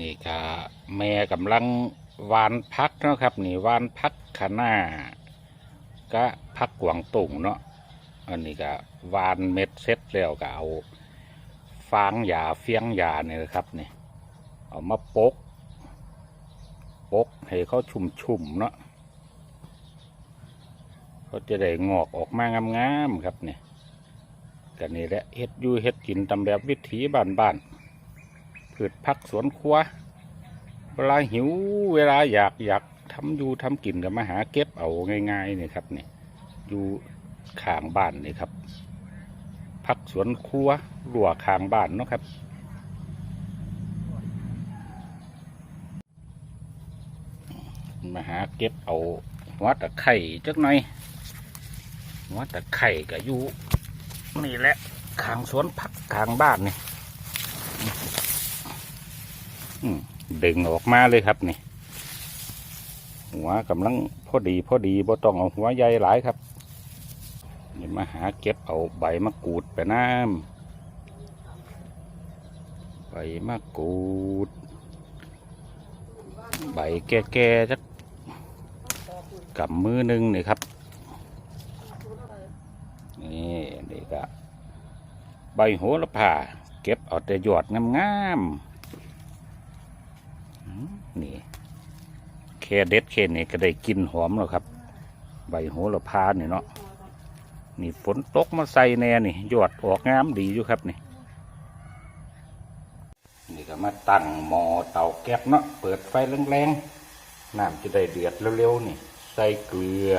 นี่ก็แม่กำลังวานพักเนาะครับนี่วานพักขนาก็พักกวางตุ่งเนาะอันนี้ก็วานเม็ดเซ็ตแล้วก็เอาฟางยาเฟียงยาเนี่ยนะครับนี่เอามาปกปกให้เขาชุ่มๆเนาะเขาจะได้งอกออกมางามๆครับเนี่ยกันนี่แหละเฮ็ดอยู่เฮ็ดกินตามแบบวิถีบ้านๆ พืชพักสวนครัว เวลาหิวเวลาอยากอยากทำอยู่ทำกินก็มาหาเก็บเอาง่ายๆนี่ครับนี่อยู่ข้างบ้านนี่ครับพักสวนครัวรั้วข้างบ้านเนาะครับมาหาเก็บเอาหัวตะไคร่จักหน่อยหัวตะไคร่ก็อยู่นี่แหละข้างสวนผักข้างบ้านนี่ ดึงออกมาเลยครับนี่ หัวกำลังพอดีพอดีบ่ต้องเอาหัวใหญ่หลายครับนี่มาหาเก็บเอาใบมะกรูดไปน้ำใบมะกรูด ใบแก่ๆจักกำมือหนึงนี่ครับ นี่นี่ก็ใบโหระพาเก็บเอาแต่หยอดงามๆอืม นี่แค่เด็ดแค่นี้ก็ได้กลินหอมแล้วครับ ใบโหระพานี่เนาะนี่ฝนตกมาใส่แน่นี่หยอดออกงามดีอยู่ครับนี่นี่ก็มาตั้งหม้อเตาแก๊สเนาะเปิดไฟแรงๆน้ำจะได้เดือดเร็วๆนี่ ใส่เกลือ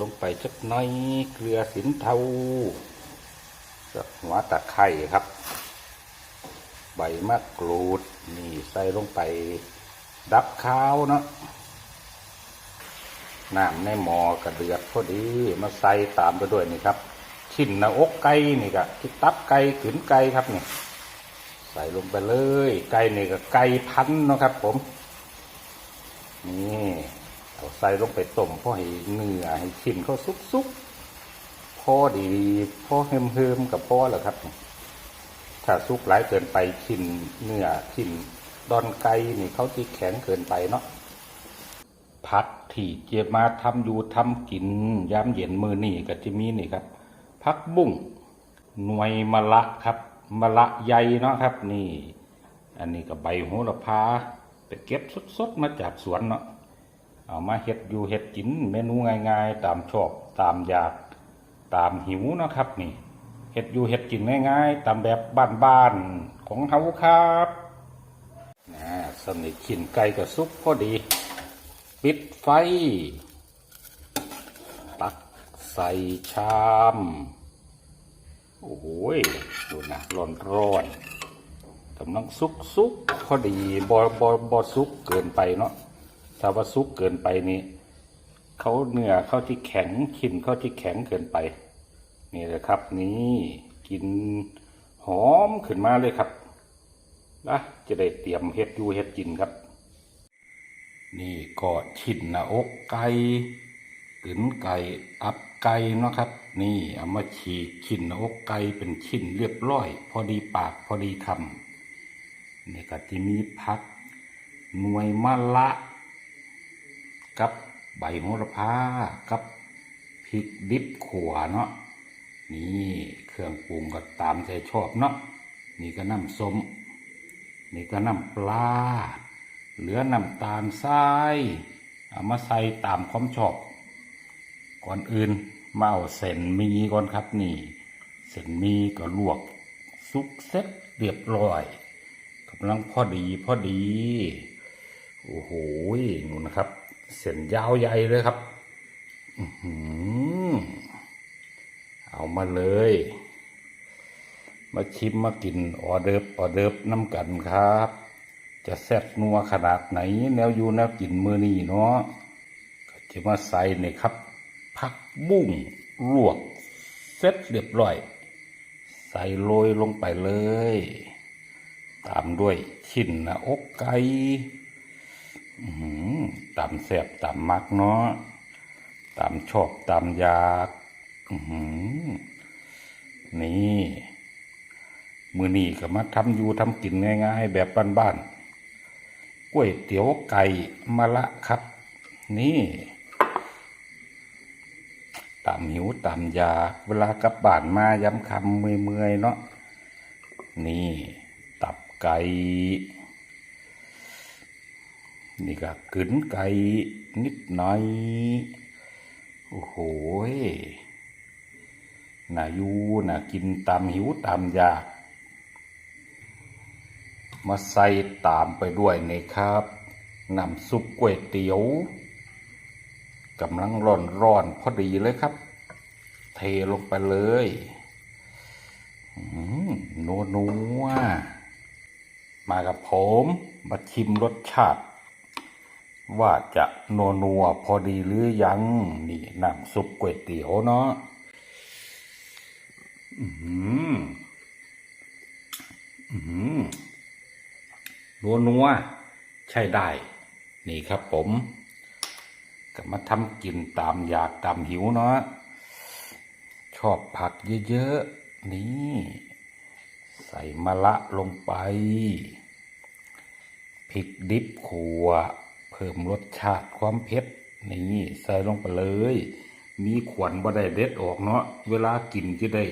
ลงไปจักน้อยเกลือสินเทาหัวตะไคร่ครับ ใบมะกรูดนี่ใส่ลงไป ดับข้าวเนาะน้ำในหม้อกระเดือดพอดีมาใส่ตามไปด้วยนี่ครับ ชิ้นหน้าอกไก่นี่ก็ที่ตับไก่ขืนไก่ครับนี่ใส่ลงไปเลย ไก่นี่ก็ไก่พันเนาะครับ ผม นี่เอาใส่ลงไปต้มพอให้เนื้อให้ชิ้นเขาสุกๆพอดีพอเฮิมเฮิมๆกับพอแล้วครับ ถ้าสุกหลายเกินไปชิ้นเนื้อชิ้น ดอนไก่นี่เขาที่แข็งเกินไปเนาะพัดที่เจียมาทำอยู่ทำกินยามเย็นมือนี่ก็จะมีนี่ครับพักบุ้งหน่วยมะละครับมะละใหญ่เนาะครับนี่ อันนี้ก็ใบโหระพาไปเก็บสดๆมาจากสวนเนาะเอามาเฮ็ดอยู่เฮ็ดกินเมนูง่ายๆ ตามชอบตามอยากตามหิวนะครับ นี่เฮ็ดอยู่เฮ็ดกินง่าย ๆ ตามแบบบ้านๆของเฮาครับ นะสนิทขินไก่กับซุปพอดี ปิดไฟ ตักใส่ชาม โอ้โหยดูนะร้อนร้อนๆกำลังซุกซุกพอดีบอบอบอซุกเกินไปเนาะถ้าว่าซุกเกินไปนี่เขาเนื้อเข้าที่แข็งขินเข้าที่แข็งเกินไป นี่แหละครับนี่กินหอมขึ้นมาเลยครับ นะจะได้เตรียมเฮ็ดอยู่เฮ็ดกินครับ นี่ก็ชิ้นหน้าอกไก่กึนไก่อับไก่เนาะครับ นี่เอามาฉีกชิ้นหน้าอกไก่เป็นชิ้นเรียบร้อย พอดีปากพอดีคำนี่ก็จะมีผักหน่วยมะละ กับใบโหระพากับพริกดิบขัวเนาะนี่เครื่องปรุงก็ตามใจชอบเนาะนี่ก็น้ำส้ม นี่ก็น้ำปลา เหลือน้ำตาลทรายเอามาใส่ตามความชอบ ก่อนอื่นมาเอาเส้นมีก่อนครับนี่ เส้นมีก็ลวกซุกเซ็ตเรียบร้อยกำลังพอดีพอดี โอ้โหนู่นนะครับ เส้นยาวใหญ่เลยครับ อืเอามาเลย มาชิมมากินออเดิร์ฟออเดิร์ฟน้ำกันครับ จะแซ่บนัวขนาดไหน แนวอยู่แนวกินมือนี่เนาะก็จะมาใส่นี่ครับผักบุ้งลวกเสร็จเรียบร้อย ใส่โรยลงไปเลย ตามด้วยชิ้นน้าอกไก่ตามแซ่บตามมักเนาะตามชอบตามอยากนี่ มือนี่ก็มาทำอยู่ทำกินง่ายๆแบบบ้านๆก๋วยเตี๋ยวไก่มะละครับ นี่ตามหิวตามยา เวลากลับบ้านมาย้ำคำเมื่อยๆเนาะนี่ ตับไก่ นี่ก็กึนไก่นิดหน่อย โอ้โหน่าอยู่น่ากินตามหิวตามอยาก มาใส่ตามไปด้วยนี่ครับน้ำซุปก๋วยเตี๋ยวกำลังร้อนร้อนๆพอดีเลยครับ เทลงไปเลยนัวนัวๆมากับผมมาชิมรสชาติ ว่าจะนัวนัวๆพอดีหรือยัง นี่น้ำซุปก๋วยเตี๋ยวเนาะอือหืออือหือ นัวนัวใช่ได้ นี่ครับผมก็มาทำกินตามอยากตามหิวเนาะชอบผักเยอะๆ นี่ ใส่มะละลงไปพริกดิบขัว เพิ่มรสชาติความเผ็ดนี่ใส่ลงไปเลย มีขวัญบ่ได้เด็ดออกเนาะเวลากินจะได้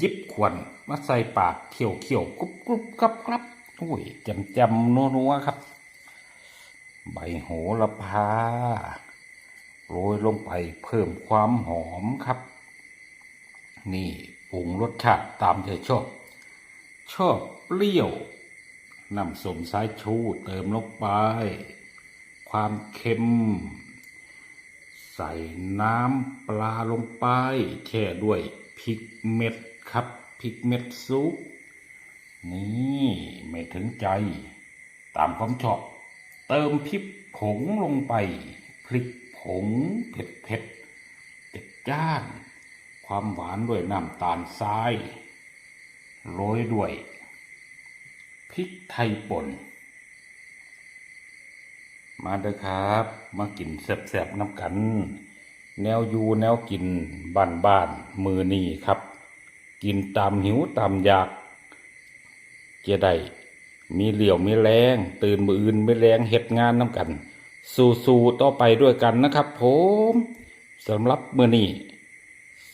ยิบขวัญมาใส่ปากเคี่ยวเคี่ยวๆกรุบกรุบกรับกรับ โอ้ยจำจำนัวนัวๆครับ ใบโหระพาโรยลงไปเพิ่มความหอมครับ นี่ปรุงรสชาติตามใจชอบ ชอบเปรี้ยวน้ำส้มสายชูเติมลงไป ความเค็ม ใส่น้ำปลาลงไปแช่ด้วยพริกเม็ดครับพริกเม็ดซุป นี่ไม่ถึงใจ ตามความชอบ เติมพริกผงลงไป พริกผงเผ็ดเผ็ดจัดจ้าน ความหวานด้วยน้ำตาลทรายโรยด้วยพริกไทยป่น มาเด้อครับ มากินแซ่บๆน้ำกัน แนวอยู่แนวกินบ้านบ้านๆมือนี่ครับ กินตามหิวตามอยาก จะได้มีเหลี่ยวมีแรง ตื่นมืออื่นไม่แรงเหตุงานน้ำกัน สู้ๆต่อไปด้วยกันนะครับ ผมสำหรับเมื่อนี้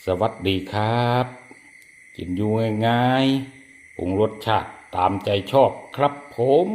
สวัสดีครับ กินอยู่ง่ายๆปรุงรสชาติตามใจชอบครับผม